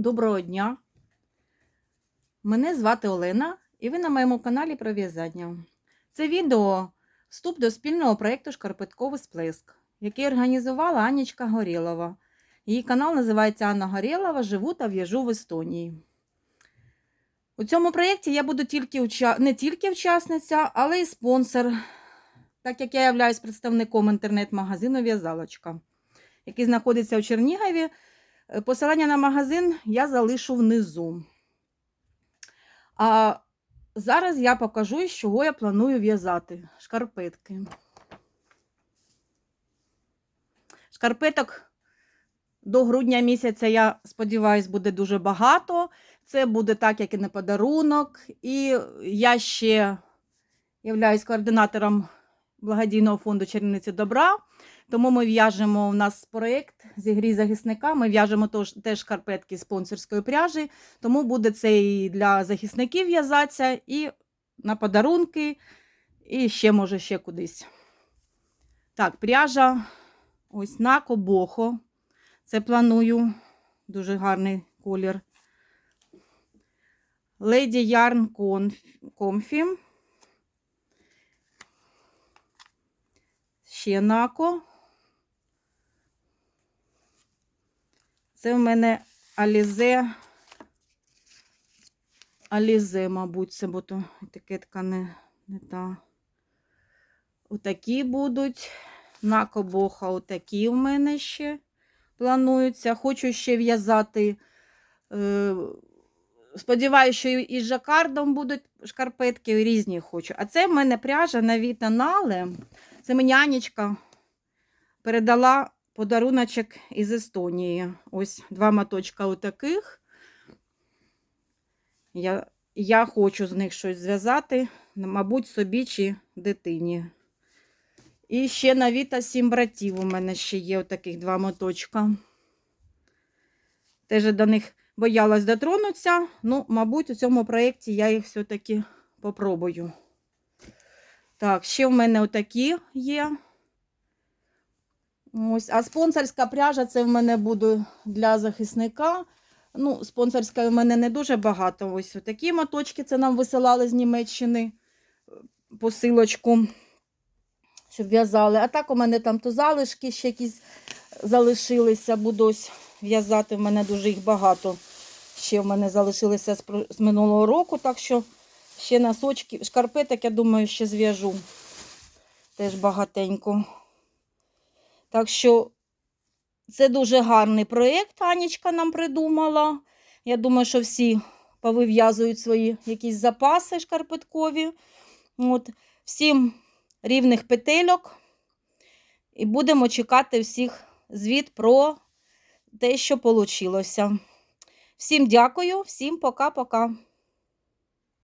доброго дня! Мене звати Олена, і ви на моєму каналі про в'язання. Це відео вступ до спільного проєкту Шкарпетковий сплеск, який організувала Анічка Горєлова. Її канал називається Анна Горєлова Живу та в'яжу в Естонії. У цьому проєкті я буду тільки уча... не тільки учасниця, але й спонсор, так як я являюсь представником інтернет-магазину В'язалочка, який знаходиться у Чернігові. Е, Посилання на магазин я залишу внизу. А зараз я покажу, з чого я планую в'язати шкарпетки. Шкарпеток до грудня місяця, я сподіваюся, буде дуже багато. Це буде так, як і на подарунок. І я ще являюсь координатором благодійного фонду Черниці Добра. Тому ми в'яжемо у нас проєкт зі грі захисника. Ми в'яжемо теж шкарпетки спонсорської пряжі. Тому буде це і для захисників в'язатися, і на подарунки, і ще, може, ще кудись. Так, пряжа ось на кобохо. Це планую. Дуже гарний колір. Yarn Conf- Comfy. Ще нако. Це в мене Алізе. Алізе, мабуть, це, бо то етикетка не, не та. Отакі будуть. На кобоха отакі в мене ще плануються. Хочу ще в'язати. Е, Сподіваюся, що і з жакардом будуть шкарпетки, різні хочу. А це в мене пряжа на Вітанале. Це мені Анічка передала подаруночок із Естонії. Ось два моточка отаких. Я, я хочу з них щось зв'язати, мабуть, собі чи дитині. І ще на Віта сім братів у мене ще є отаких два моточка. Теж до них боялась дотронутися. Ну, мабуть, у цьому проєкті я їх все-таки попробую. Так, ще в мене отакі є. Ось, а спонсорська пряжа це в мене буде для захисника. Ну, спонсорська в мене не дуже багато. Ось такі моточки це нам висилали з Німеччини посилочку, щоб в'язали. А так у мене там то залишки ще якісь залишилися. Буду ось в'язати. В мене дуже їх багато. Ще в мене залишилися з минулого року, так що ще носочки, шкарпеток, я думаю, ще зв'яжу. Теж багатенько. Так що це дуже гарний проєкт, Анічка нам придумала. Я думаю, що всі повив'язують свої якісь запаси шкарпеткові. От. Всім рівних петельок. І будемо чекати всіх звіт про те, що вийшло. Всім дякую, всім пока-пока.